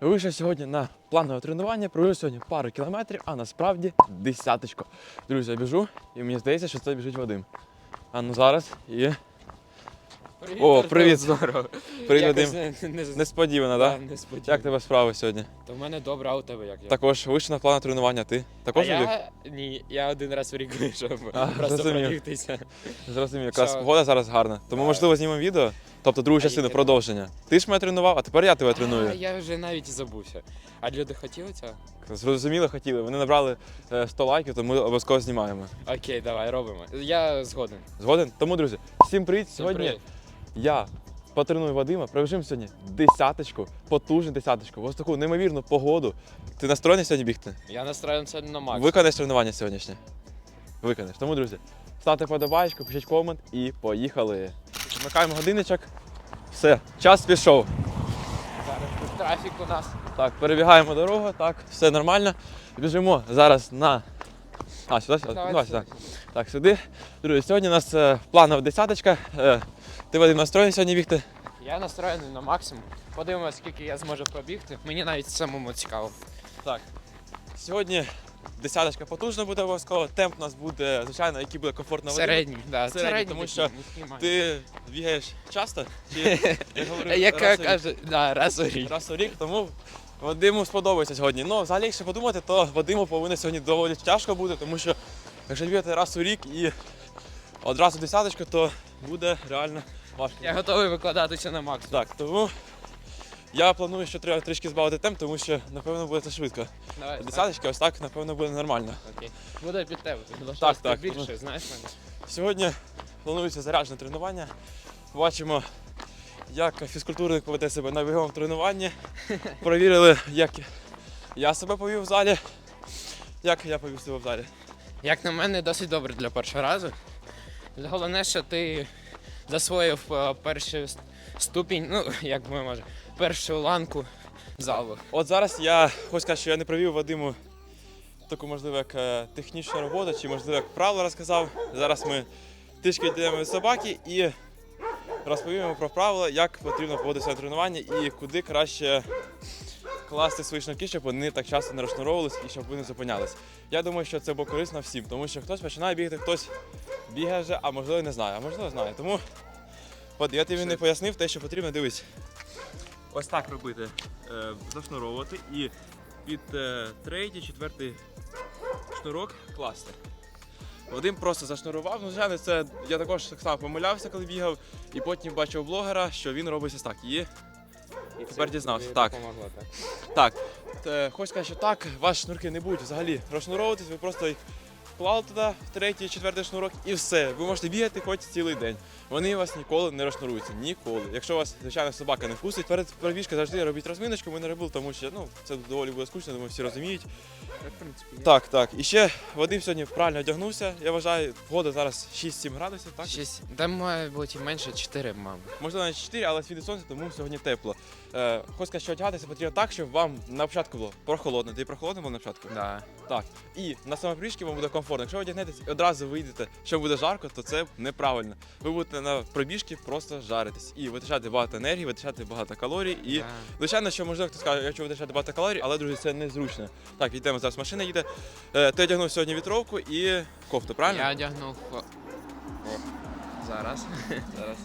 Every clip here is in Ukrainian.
Вийшов сьогодні на планове тренування, провів сьогодні пару кілометрів, а насправді десяточку. Друзі, я біжу, і мені здається, що це біжить Вадим. А ну зараз і. Привіт, О, Артем, привіт. Здорово. Привіт, Якось Вадим. Не, не, не, Несподівано, да, так? Несподівано. Як тебе справи сьогодні? То в мене добре, а у тебе як? Також вийшов на планове тренування, ти а також вибіг? я, ні, я один раз в рік вийшов, А, просто зрозумів. пробігтися. Зрозумів, якраз Що? погода зараз гарна. Тому Так. можливо знімемо відео, тобто другу А частину яке? продовження. Ти ж мене тренував, а тепер я тебе А, треную. я вже навіть і забувся. А люди хотіли цього? Зрозуміло, хотіли. Вони набрали е, 100 лайків, тому обов'язково знімаємо. Окей, давай, робимо. Я згоден. Згоден? Тому, друзі, всім привіт! Всім Сьогодні привіт. Я потреную Вадима, пробіжимо сьогодні десяточку, потужну десяточку, ось таку неймовірну погоду. Ти настроєний сьогодні бігти? Я настроєн сьогодні на макс. Виконаєш тренування сьогоднішнє? Виконаєш. Тому, друзі, ставте подобаєчку, пишіть комент і поїхали. Вмикаємо годинничок. Все, час пішов. Зараз тут трафік у нас. Так, перебігаємо дорогу, так, все нормально. Біжимо зараз на. А, сюди, сюди. Давай, Давай, сюди. сюди. Так, сюди. Друзі, сьогодні у нас е, планова десяточка. Е, ти Вадим настроєний сьогодні бігти? Я настроєний на максимум. Подивимося, скільки я зможу пробігти. Мені навіть самому цікаво. Так. Сьогодні десяточка потужна буде обов'язково. Темп у нас буде, звичайно, який буде комфортно Вадиму. Середній, да, Середній, середній, тому такий, що не знімай. Ти бігаєш часто? Чи я говорю, Як раз у рік? каже, да, раз у рік. раз у рік, тому Вадиму сподобається сьогодні. Ну, взагалі, якщо подумати, то Вадиму повинно сьогодні доволі тяжко буде, тому що якщо бігати раз у рік і одразу десяточку, то буде реально важко. Я готовий викладатися на макс. Так, тому я планую, що треба трішки збавити темп, тому що напевно буде це швидко. Давай, Десяточка, ось так, напевно, буде нормально. Окей. Буде під тебе. Так, так. більше, знаєш мене. Сьогодні планується заряджене тренування. Побачимо, як фізкультурник поведе себе на біговому тренуванні. Провірили, як я себе повів в залі, як я повів себе в залі. Як на мене, досить добре для першого разу. Головне, що ти засвоїв е, перший ступінь, ну, як би може, першу ланку залу. От зараз я хочу сказати, що я не провів Вадиму таку, можливо, як е, технічну роботу, чи можливо як правило розказав. Зараз ми трішки йдемо від собаки і розповімо про правила, як потрібно поводитися на тренування і куди краще класти свої шнурки, щоб вони так часто не розшнуровувались і щоб вони зупинялись. Я думаю, що це буде корисно всім, тому що хтось починає бігати, хтось бігає вже, а можливо не знає, а можливо знає. Тому от я тобі не пояснив те, що потрібно дивись. Ось так робити. Е, зашнуровувати і під е, третій, четвертий шнурок класти. Вадим просто зашнурував. Ну, звичайно, це я також так само помилявся, коли бігав, і потім бачив блогера, що він робить ось так. І І Тепер дізнався. Так. допомогло, так. так, е, хочу сказати, що так, ваші шнурки не будуть взагалі розшнуровуватись, ви просто їх вклали туди, третій, четвертий шнурок, і все. Ви можете бігати хоч цілий день. Вони вас ніколи не розшнуруються. Ніколи. Якщо вас, звичайно, собака не впустить, перед пробіжкою завжди робіть розминочку, ми не робили, тому що ну, це доволі буде скучно, думаю, всі розуміють. Так, в принципі. Так, так. І ще Вадим сьогодні правильно одягнувся. Я вважаю, погода зараз 6-7 градусів, так? Шість. Там має бути менше 4, мабуть. Можливо, навіть 4, але світить сонце, тому сьогодні тепло. Е, хочу сказати, що одягатися потрібно так, щоб вам на початку було прохолодно. Ти прохолодно було на початку? Да. Так. І на самопріжки вам буде комфортно. Якщо ви одягнетесь і одразу вийдете, що буде жарко, то це неправильно. Ви будете на пробіжки просто жаритись і витрачати багато енергії, витрачати багато калорій. І Да. звичайно, що можливо хтось скаже, якщо витрачати багато калорій, але друзі, це незручно. Так, йдемо зараз машина їде. Е, ти одягнув сьогодні вітровку і кофту, правильно? Я одягнув. о, о, Зараз. Зараз.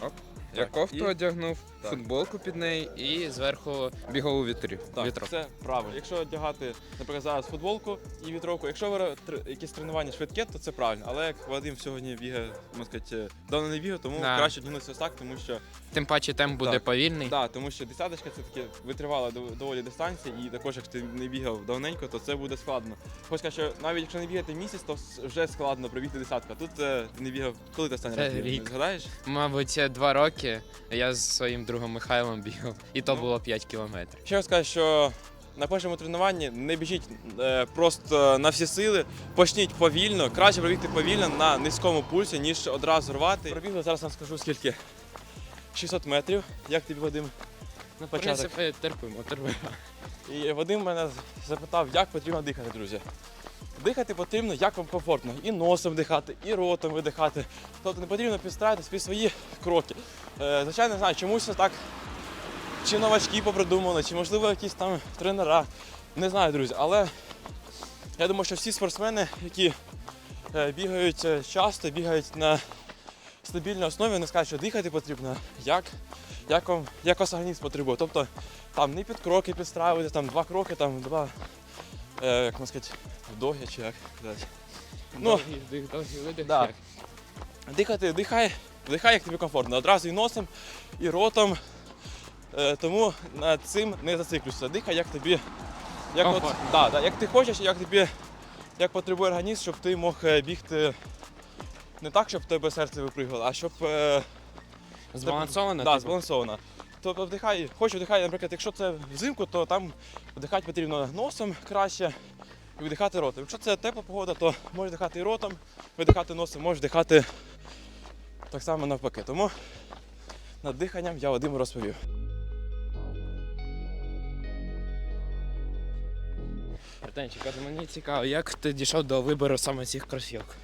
Я Так, кофту і- одягнув. Футболку під неї і зверху бігову вітрі. Так, вітровку. це правильно. Якщо одягати, наприклад, зараз футболку і вітровку, якщо ви тр- якісь тренування швидке, то це правильно. Але як Вадим сьогодні бігає, можна сказати, давно не бігав, тому Да. краще одягнутися ось так, тому що Тим паче темп буде Так. повільний. да, тому що десяточка це таке витривала дов- доволі дистанція, і також як ти не бігав давненько, то це буде складно. Хочу сказати, що навіть якщо не бігати місяць, то с- вже складно пробігти десятку. Тут е, не бігав. Коли ти останній Це раз бігав? рік. Згадаєш? Мабуть, два роки я з своїм другом Михайлом бігав, і то Ну. було 5 кілометрів. Ще хочу сказати, що на першому тренуванні не біжіть е, просто на всі сили, почніть повільно, краще пробігти повільно на низькому пульсі, ніж одразу рвати. Пробігли, зараз вам скажу скільки. 600 метрів, як тобі Вадим? На В початок. принципі, терпимо, терпимо. І Вадим мене запитав, як потрібно дихати, друзі. Дихати потрібно, як вам комфортно. І носом дихати, і ротом видихати. Тобто не потрібно підстраюватись під свої кроки. Е, звичайно, не знаю, чомусь так чи новачки попридумали, чи можливо якісь там тренера. Не знаю, друзі, але я думаю, що всі спортсмени, які е, бігають е, часто, бігають на стабільній основі, вони скажуть, що дихати потрібно, як, як, вам, як вас організм потребує. Тобто там не під кроки підстраювати, там два кроки, там два, е, як можна сказати, вдохи чи як сказати. Ну, Довгий вдих, довгий видих. да. як? Дихати, дихай, вдихай, як тобі комфортно. Одразу і носом, і ротом. Е, тому над цим не зациклюйся. Дихай, як тобі. Як, от, Комфортно. да, да, як ти хочеш, як тобі як потребує організм, щоб ти мог е, бігти не так, щоб в тебе серце випригало, а щоб е, Збалансовано? да, типу? збалансовано. Тобто вдихай, хоч вдихай, наприклад, якщо це взимку, то там вдихати потрібно носом краще і видихати ротом. Якщо це тепла погода, то можеш вдихати і ротом, видихати носом, можеш вдихати так само навпаки. Тому над диханням я Вадиму розповів. Артемчик, а мені цікаво, як ти дійшов до вибору саме цих кросівок?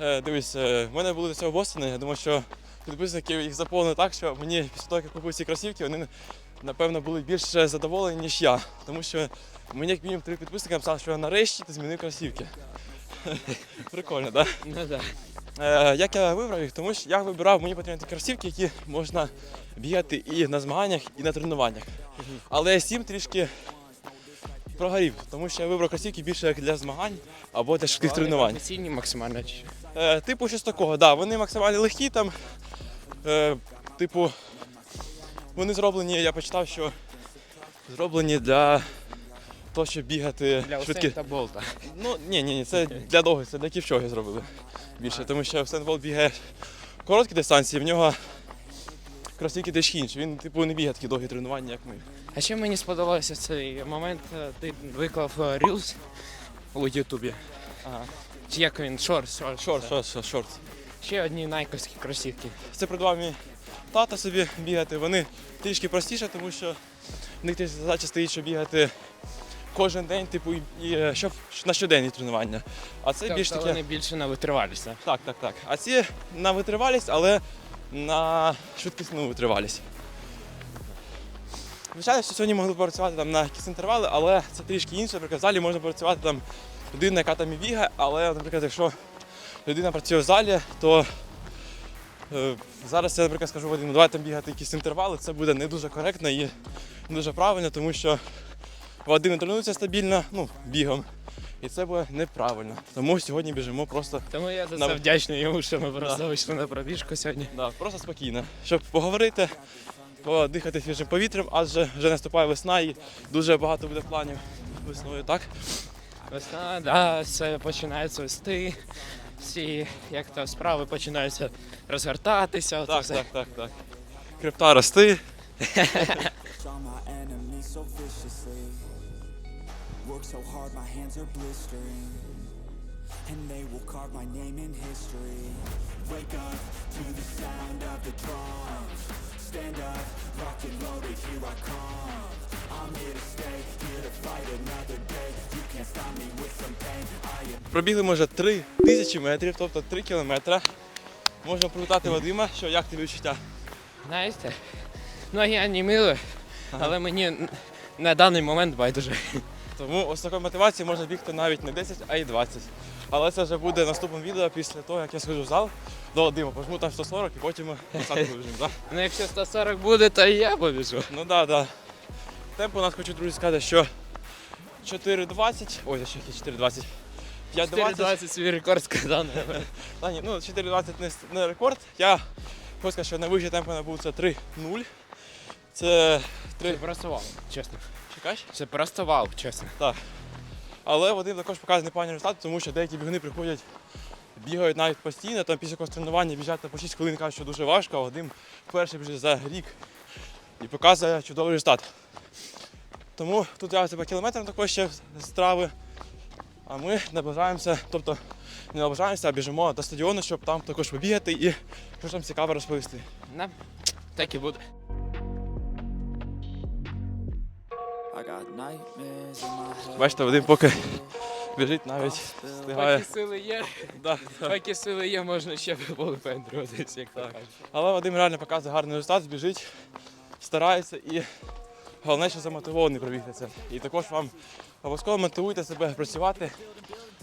Е, дивись, е, в мене були до цього Бостони, я думаю, що підписники їх заповнили так, що мені після того, як я купив ці кросівки, вони напевно були більш задоволені, ніж я. Тому що мені як мінімум три підписника написали, що нарешті ти змінив кросівки. Прикольно, так? Ну так. Е, як я вибрав їх? Тому що я вибирав мені потрібні ті кросівки, які можна бігати і на змаганнях, і на тренуваннях. Але сім трішки прогорів, тому що я вибрав кросівки більше як для змагань або для швидких тренувань. Максимально. Е, типу щось такого, да, вони максимально легкі там. Е, типу, вони зроблені, я почитав, що зроблені для того, щоб бігати Для швидкі. Усейн та Болта. Ну, ні, ні, ні, це для довгих, це для ківчоги зробили більше, тому що Усейн Болт бігає короткі дистанції, в нього кросівки дещо інші. Він, типу, не бігає такі довгі тренування, як ми. А ще мені сподобався цей момент, е, ти виклав е, Reels у Ютубі. Ага. Чи як він? Шорт, шорт. Шорт, шорт, шорт, шорт. Ще одні найковські кросівки. Це придбав мій тата собі бігати. Вони трішки простіше, тому що в них задача стоїть, що бігати кожен день, типу, і, е, щоб на щоденні тренування. А це більш Тобто таке. вони більше на витривалість. так? Так, так, так. А ці на витривалість, але на швидкісну витривалість. Звичайно, що сьогодні могли працювати там на якісь інтервали, але це трішки інше. Наприклад, в залі можна працювати там людина, яка там і бігає, але, наприклад, якщо людина працює в залі, то е, зараз я, наприклад, скажу Вадиму, давай там бігати якісь інтервали, це буде не дуже коректно і не дуже правильно, тому що Вадим не тренується стабільно, ну, бігом. І це буде неправильно. Тому сьогодні біжимо просто Тому я за На- вдячний йому, що ми просто Да. вийшли на пробіжку сьогодні. Да, просто спокійно, щоб поговорити, подихати свіжим повітрям, адже вже наступає весна і дуже багато буде планів весною, так? Весна, да, все починається вести. Всі як то справи починаються розгортатися. Так, все. так, так, так. Крипта рости. Saw my enemies so viciously. Work so hard, my hands are blistering. And they will carve my name in history. Wake up to the sound of the drums. Stand up, rock and loaded, here I come. I'm here to stay, here to fight another day. You can't stop me with some pain. I am Пробігли ми вже 3 тисячі метрів, тобто 3 кілометри. Можемо привітати Вадима, що як тобі відчуття? Знаєте, ну я але мені на даний момент байдуже. Тому ось такої мотивації можна бігти навіть не 10, а й 20. Але це вже буде в наступному відео після того, як я схожу в зал до Вадима, пожму там 140 і потім ми посадку вибіжимо. Да? Ну якщо 140 буде, то і я побіжу. Ну так, да, так. Да. Темп у нас хочу, друзі, сказати, що 4.20. Ой, ще які 4.20. 5.20. 4.20 свій рекорд сказав. Та ні, ну 4.20 не, не рекорд. Я хочу сказати, що найвищий темп у мене був це 3.0. Це Це просто вау, чесно. Чекаєш? Це просто вау, чесно. Але Вадим також показує непогані результати, тому що деякі бігуни приходять, бігають навіть постійно, там після якогось тренування біжать на по 6 хвилин, кажуть, що дуже важко, а Вадим вперше біжить за рік і показує чудовий результат. Тому тут я тебе кілометр також ще з трави, а ми наближаємося, тобто не наближаємося, а біжимо до стадіону, щоб там також побігати і щось там цікаве розповісти. Да. Так і буде. Бачите, Вадим поки біжить навіть встигає. Поки сили є, Да, поки сили є, можна ще виповнюватися, як Так. Але Вадим реально показує гарний результат, біжить старається і головне, що замотивований пробігти це. І також вам обов'язково мотивуйте себе працювати.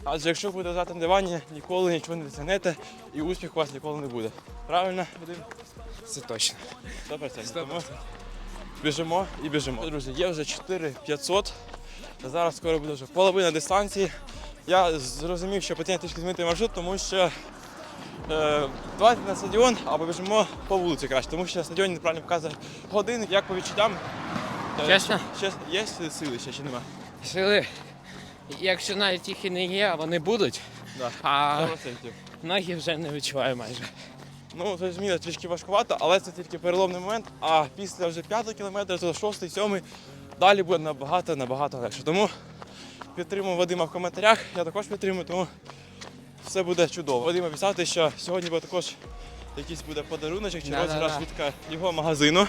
Адже якщо ви будете лежати на дивані, ніколи нічого не досягнете і успіх у вас ніколи не буде. Правильно, Вадим? Це точно. 100%. Тому біжимо і біжимо. Друзі, є вже 4500. Зараз скоро буде вже половина дистанції. Я зрозумів, що потрібно трішки змінити маршрут, тому що е, давайте на стадіон або біжимо по вулиці краще, тому що на стадіоні неправильно показує години, як по відчуттям. е, Чесно? Ще, є сили ще чи нема? Сили, якщо навіть їх і не є, а вони будуть, Да. а 100%. ноги вже не відчуваю майже. Ну, зрозуміло, трішки важкувато, але це тільки переломний момент. А після вже п'ятого кілометра, то шостий, сьомий, далі буде набагато набагато легше. Тому підтримуємо Вадима в коментарях. Я також підтримую, тому все буде чудово. Вадим обіцяв, що сьогодні буде також якийсь буде подаруночок чи Да-да-да. розіграш від його магазину.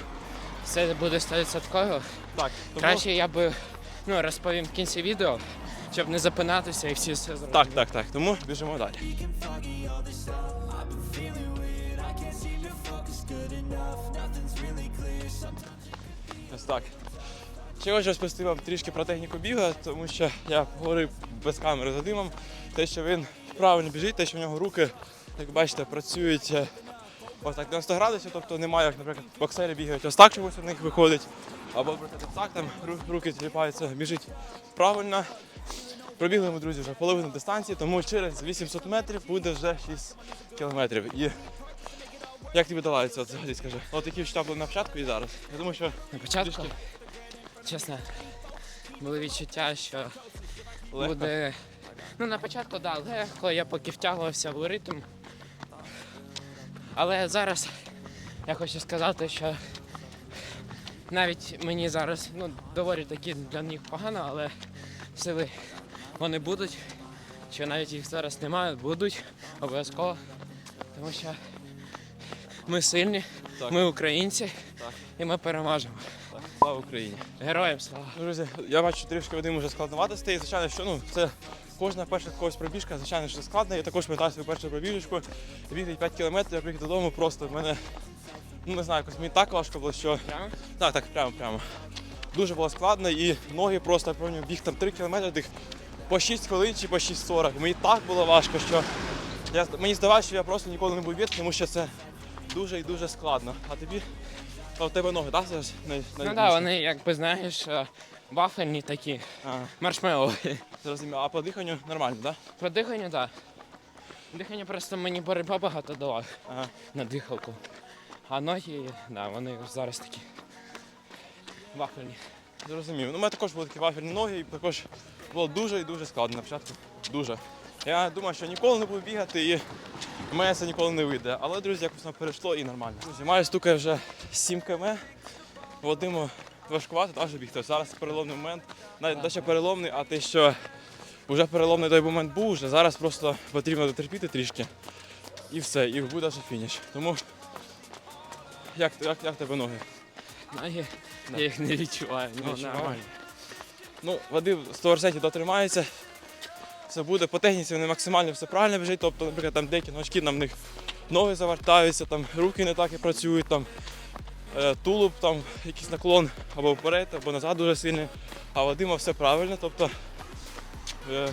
Це буде 100%. Так, тому... Краще я би ну, розповім в кінці відео, щоб не запинатися і всі все зрозуміли. Так, так, так. Тому біжимо далі. Ось так. Ще хочу розповісти вам трішки про техніку бігу, тому що я говорив без камери з Вадимом, те, що він правильно біжить, те, що в нього руки, як бачите, працюють е, ось так 90 градусів, тобто немає, як, наприклад, боксери бігають ось так чомусь у них виходить, або так там руки зліпаються, біжить правильно. Пробігли ми, друзі, вже половину дистанції, тому через 800 метрів буде вже 6 кілометрів. І як тобі долається от взагалі, скажи? От які відчуття були на початку і зараз. Я думаю, що На початку, Трішки. чесно, були відчуття, що легко. буде. Ну, на початку, так, да, легко, я поки втягувався в ритм. Але зараз я хочу сказати, що навіть мені зараз ну, доволі таки для них погано, але сили вони будуть. Що навіть їх зараз немає, будуть обов'язково. Тому що ми сильні, Так. ми українці Так. і ми переможемо. Так, Слава Україні! Героям слава! Друзі, я бачу трішки Вадим вже складновато стає. Звичайно, що ну це кожна перша когось пробіжка, звичайно, що складно. Я також пам'ятаю свою першу пробіжечку. Бігти 5 кілометрів, я приїхав додому, просто в мене ну не знаю, якось мені так важко було, що Прямо? Так, так, прямо, прямо. Дуже було складно і ноги просто я пам'ятаю, біг там 3 кілометри, тих по 6 хвилин чи по 6.40. Мені так було важко, що я, мені здавалося, що я просто ніколи не буду бігти, тому що це дуже і дуже складно. А тобі а в тебе ноги, так? Зараз най, Ну так, да, вони, якби знаєш, е, вафельні такі, А, маршмеллові. зрозуміло. А по диханню нормально, так? Про дихання, так. Дихання просто мені боротьба багато дала Ага. на дихалку. А ноги, да, вони зараз такі вафельні. Зрозумів. Ну, у мене також були такі вафельні ноги, і також було дуже і дуже складно на початку. Дуже. Я думав, що ніколи не буду бігати і мене це ніколи не вийде. Але, друзі, якось воно перейшло і нормально. Друзі, маю стукає вже 7 км. Вадиму важкувато теж бігти. Зараз переломний момент. Навіть не ще переломний, а те, що вже переломний той момент був, вже зараз просто потрібно дотерпіти трішки. І все, і буде вже фініш. Тому як, як, як тебе ноги? Ноги, Да. я їх не відчуваю. Не Ну, відчуваю. нормально. Ну, Вадим 100% дотримається. Все буде по техніці, вони максимально все правильно біжать. Тобто, наприклад, там деякі новачки, там в них ноги завертаються, там руки не так і працюють, там е, тулуб, там якийсь наклон або вперед, або назад дуже сильний. А Вадима все правильно, тобто е,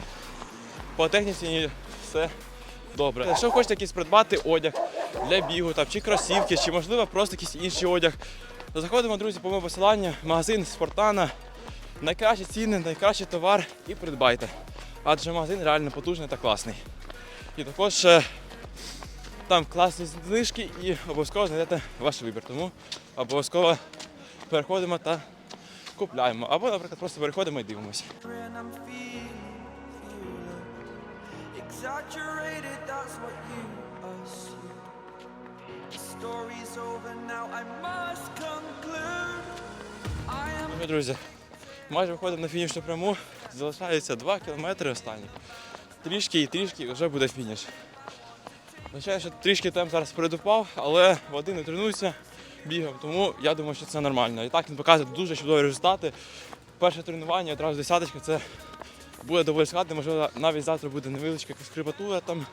по техніці все добре. Якщо хочете якийсь придбати одяг для бігу, там, чи кросівки, чи можливо просто якийсь інший одяг, заходимо, друзі, по моєму посиланню, магазин Спортана. Найкращі ціни, найкращий товар і придбайте. Адже магазин реально потужний та класний. І також е, там класні знижки і обов'язково знайдете ваш вибір. Тому обов'язково переходимо та купляємо. Або, наприклад, просто переходимо і дивимося. exaggerated. That's what you assume. The story's over now. I must conclude. I am. Друзі, майже виходимо на фінішну пряму. Залишається 2 кілометри останні. Трішки і трішки вже буде фініш. Звичайно, що трішки темп зараз передупав, але води не тренується бігом, тому я думаю, що це нормально. І так він показує дуже чудові результати. Перше тренування, одразу десяточка, це буде доволі складно, можливо, навіть завтра буде невеличка якась крепатура, там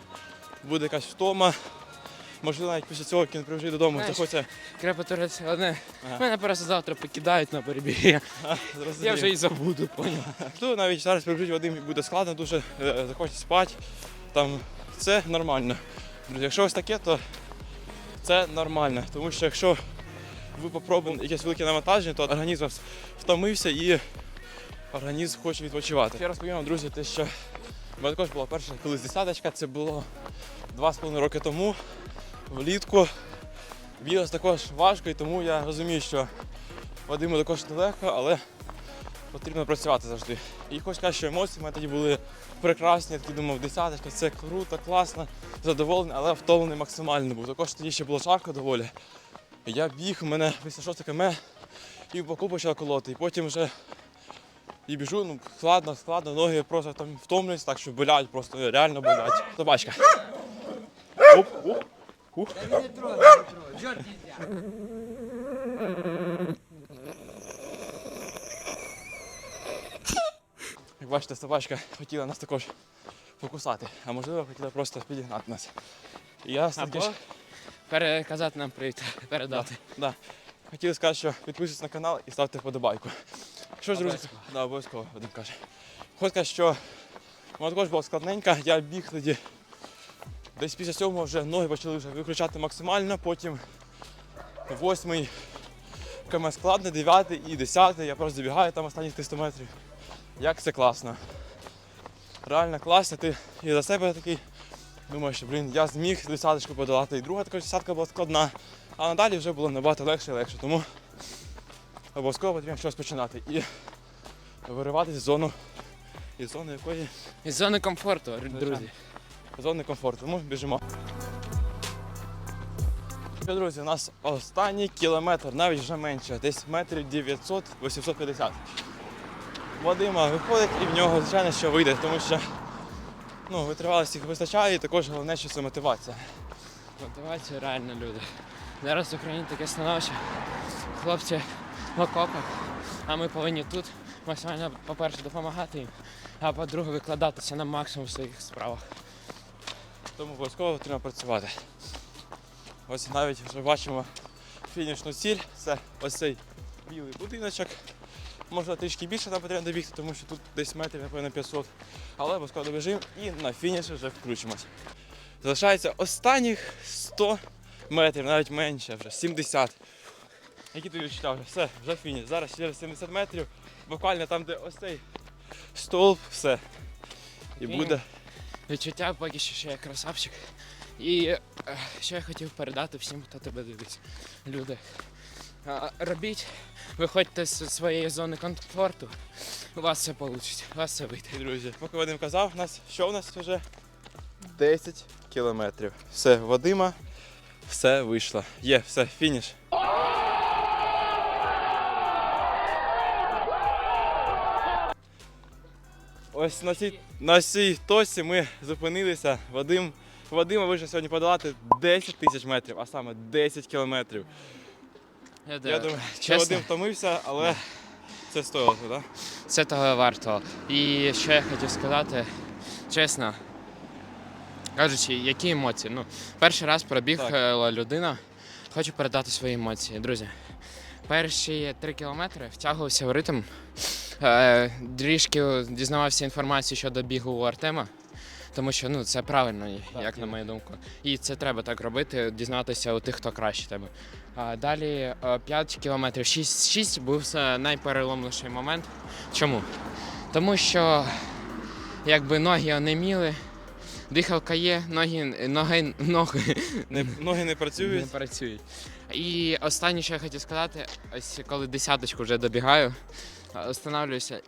буде якась втома. Можливо, навіть після цього, як він приїжджає додому, Знаєш, захочеться. Крепатура це одне. Ага. Мене просто завтра покидають на перебіги. Я вже і забуду, поняв. Можливо, навіть зараз прибіжить Вадим буде складно, дуже е, захоче спати. Там це нормально. Якщо ось таке, то це нормально. Тому що якщо ви попробуєте якесь велике навантаження, то організм втомився і організм хоче відпочивати. Я розповім вам, друзі, те, що в мене також була перша колись десяточка, це було два з половиною роки тому, влітку. Білось також важко, і тому я розумію, що Вадиму також нелегко, але потрібно працювати завжди. І хочу сказати, що емоції в мене тоді були прекрасні. Я такий думав, десяточка, це круто, класно, задоволений, але втомлений максимально був. Також тоді ще було жарко доволі. Я біг, у мене 86 км, і боку почав колоти. І потім вже і біжу, ну складно, складно, ноги просто там втомлюються, так що болять, просто реально болять. Собачка. Оп, оп. Ух. Як бачите, собачка хотіла нас також покусати, а можливо хотіла просто підігнати нас. І я все-таки Або переказати нам привіт, передати. да, хотів сказати, що підписуйтесь на канал і ставте вподобайку. Що ж, друзі, Обов'язково. да, обов'язково Вадим каже. Хочу сказати, що вона також була складненька, я біг тоді. Десь після сьомого вже ноги почали вже виключати максимально, потім восьмий КМ складний, дев'ятий і десятий. Я просто забігаю там останні 300 метрів. Як це класно. Реально класно, ти і за себе такий думаєш, що блін, я зміг десяточку подолати. І друга така десятка була складна. А надалі вже було набагато легше і легше. Тому обов'язково потрібно щось починати і вириватися з зону, із зони якої Із зони комфорту, друзі. Зони комфорту. Тому біжимо. Що, Друзі, у нас останній кілометр, навіть вже менше, десь метрів 900-850. Вадима виходить і в нього, звичайно, що вийде, тому що ну, витривалості вистачає і також головне, що це мотивація. Мотивація реально люди. Зараз в Україні таке становище. Хлопці в окопах, а ми повинні тут максимально, по-перше, допомагати їм, а по-друге, викладатися на максимум в своїх справах. Тому обов'язково потрібно працювати. Ось навіть вже бачимо фінішну ціль. Це ось цей білий будиночок. Можна трішки більше нам потрібно добігти, тому що тут десь метрів, напевно, 500. Але обов'язково добіжимо і на фініші вже включимось. Залишається останніх 100 метрів, навіть менше, вже 70. Які тобі відчуття вже? Все, вже фініш. Зараз ще 70 метрів. Буквально там, де ось цей стовп, все. І Фініш. буде. Відчуття поки що ще я красавчик. І е, що я хотів передати всім, хто тебе дивиться. Люди. Робіть, виходьте з своєї зони комфорту. У вас все вийде, у вас все вийде. Друзі, поки Вадим казав, нас що у нас вже? 10 кілометрів. Все, Вадима, все вийшло. Є, все, фініш. Ось на цій, на цій точці ми зупинилися. Вадим, Вадима вийшов сьогодні подолати 10 тисяч метрів, а саме 10 кілометрів. Я думаю, що Вадим втомився, але це стоїло, так? Да? це того варто. І що я хотів сказати, чесно, кажучи, які емоції. Ну, перший раз пробігла людина, хочу передати свої емоції. Друзі, перші три кілометри втягувався в ритм. Е, трішки дізнавався інформацію щодо бігу у Артема. Тому що ну це правильно, Так, як на мою думку. І це треба так робити, дізнатися у тих, хто краще тебе. А далі 5 кілометрів, 6, 6 був е, найпереломніший момент. Чому? Тому що якби ноги онеміли, дихалка є, ноги, ноги, ноги Не, ноги не не працюють. працюють. І останнє, що я хотів сказати, ось коли десяточку вже добігаю, а,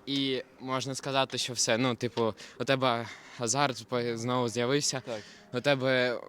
і можна сказати, що все. Ну, типу, у тебе азарт знову з'явився, Так. у тебе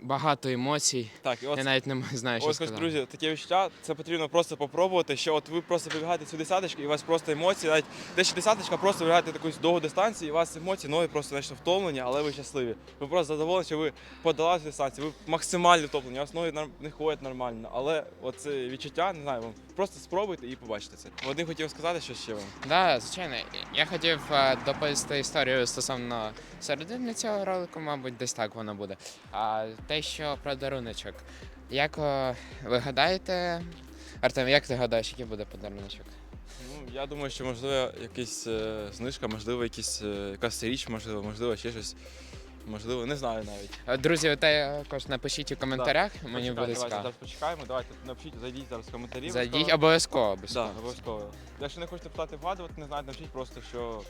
багато емоцій. Так, і от Я навіть не знаю, що Ось, ось, сказати. друзі, таке відчуття, це потрібно просто попробувати, що от ви просто вибігаєте цю десяточку, і у вас просто емоції, навіть десь десяточка, просто вибігаєте якусь довгу дистанцію, і у вас емоції, ноги просто значно втомлені, але ви щасливі. Ви просто задоволені, що ви подолали дистанцію, ви максимально втомлені, у вас ноги не ходять нормально. Але оце відчуття, не знаю, вам просто спробуйте і побачите це. Вадим хотів сказати, що ще вам. Да, звичайно. Я хотів е, доповісти історію стосовно середини цього ролику, мабуть, десь так воно буде. А те, що про даруночок. Як о, ви гадаєте, Артем, як ти гадаєш, який буде подаруночок? Ну, я думаю, що можливо якась е, знижка, можливо, якісь, е, якась річ, можливо, можливо, ще щось. Можливо, не знаю навіть. Е, Друзі, ви також напишіть у коментарях, мені Почекайте, буде давайте цікаво. зараз почекаємо. Давайте напишіть, зайдіть зараз в коментарі. Зайдіть обов'язково. обов'язково. Да, обов'язково. обов'язково. Якщо не хочете питати вгадувати, не знаєте, напишіть просто, що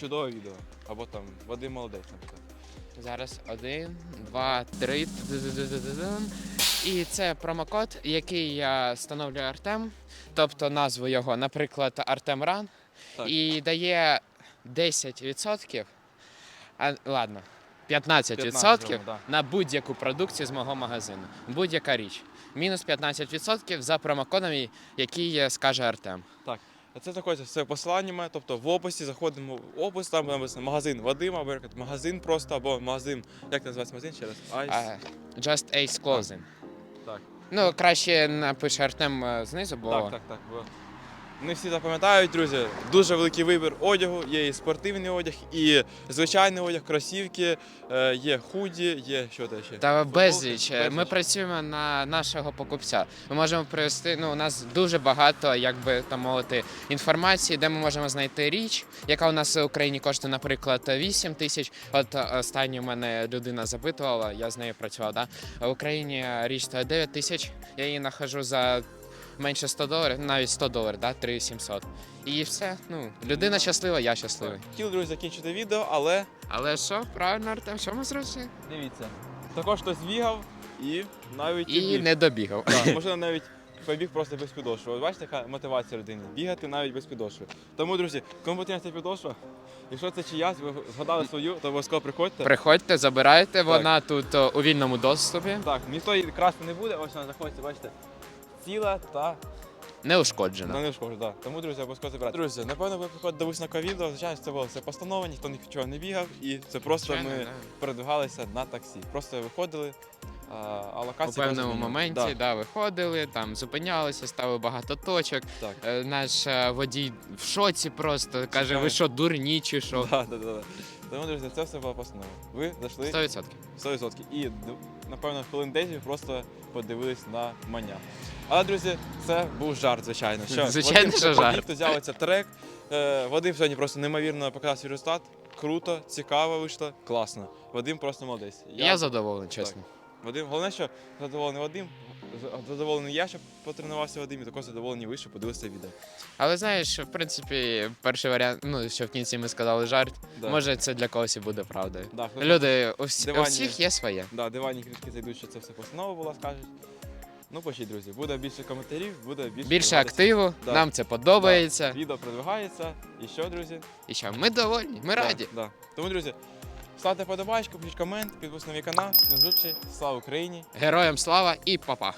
чудове відео. Або там Вадим молодець, наприклад. Зараз один, два, три. І це промокод, який я встановлюю Артем, тобто назву його, наприклад, Артем Ран, Так. і дає 10%, а, ладно, 15%, 15, да. на будь-яку продукцію з мого магазину. Будь-яка річ. Мінус 15% за промокодом, який скаже Артем. Це знаходиться все посиланнями, тобто в описі заходимо в опис, там написано магазин Вадима, або наприклад, магазин просто, або магазин, як називається магазин ще раз? Айс. А, Just Ace Clothing. Так. Ну, краще напише Артем е, знизу, бо Так, так, так. Бо не всі запам'ятають, друзі. Дуже великий вибір одягу. Є і спортивний одяг, і звичайний одяг, кросівки, е, є худі, є що те ще. Та Футболки, безліч. Ми працюємо на нашого покупця. Ми можемо привести. Ну, у нас дуже багато, як би там мовити, інформації, де ми можемо знайти річ, яка у нас в Україні коштує, наприклад, 8 тисяч. От е, останню мене людина запитувала, я з нею працював. Да? В Україні річ стоїть 9 тисяч. Я її нахожу за. Менше 100 доларів, навіть 100 доларів, да? 3700. І все. Ну, людина щаслива, я щасливий. Хотів, друзі, закінчити відео, але Але що, правильно, Артем, що ми зробили? дивіться. Також хтось бігав і навіть І біг. не добігав. Так, можливо, навіть побіг просто без підошви. От бачите, яка мотивація людини? Бігати навіть без підошви. Тому, друзі, кому потрібна ця підошва, якщо це чиясь, ви згадали свою, то обов'язково приходьте. Приходьте, забирайте, вона тут о, у вільному доступі, Так, ніхто її красти не буде, ось вона знаходиться, бачите, ціла та не ушкоджена. не шкоджу, да. Тому, друзі, обов'язково забирайте. Друзі, напевно, ви приходите до висновка відео, звичайно, це було все постанова, ніхто нічого не бігав, і це просто Звичайно, ми да. передвигалися на таксі. Просто виходили, а, а У локація певному просто моменті Да, да. виходили, там зупинялися, ставили багато точок. так. Е, Наш е, водій в шоці просто каже: ви що, дурні чи що? Да, да, да, да. Тому, друзі, це все була постанова. Ви зайшли 100%. 100%. І, д- напевно, хвилин 10 просто подивились на маня. Але, друзі, це був жарт, звичайно. Що, Звичайно, Вадим що жарт. Хто взяв цей трек. Е, Вадим сьогодні просто неймовірно показав свій результат. Круто, цікаво вийшло, класно. Вадим просто молодець. Я, задоволений, чесно. Вадим, головне, що задоволений Вадим, задоволений я, що потренувався Вадим, і також задоволений ви, що подивилися відео. Але знаєш, в принципі, перший варіант, ну що в кінці ми сказали жарт, Да. може це для когось і буде правдою. Да, Люди, у, всі- у всіх є своє. Да, дивані критики зайдуть, що це все постанова була, скажуть. Ну, почіть, друзі, буде більше коментарів, буде більше. Більше активу, Да. нам це подобається. Відео продвигається. І що, друзі? І що, ми довольні, ми Да, раді. Да. Тому, друзі, ставте подобачку, пишіть комент, підписуйтесь на мій канал. Всім зустрічі. Слава Україні! Героям слава і па-па.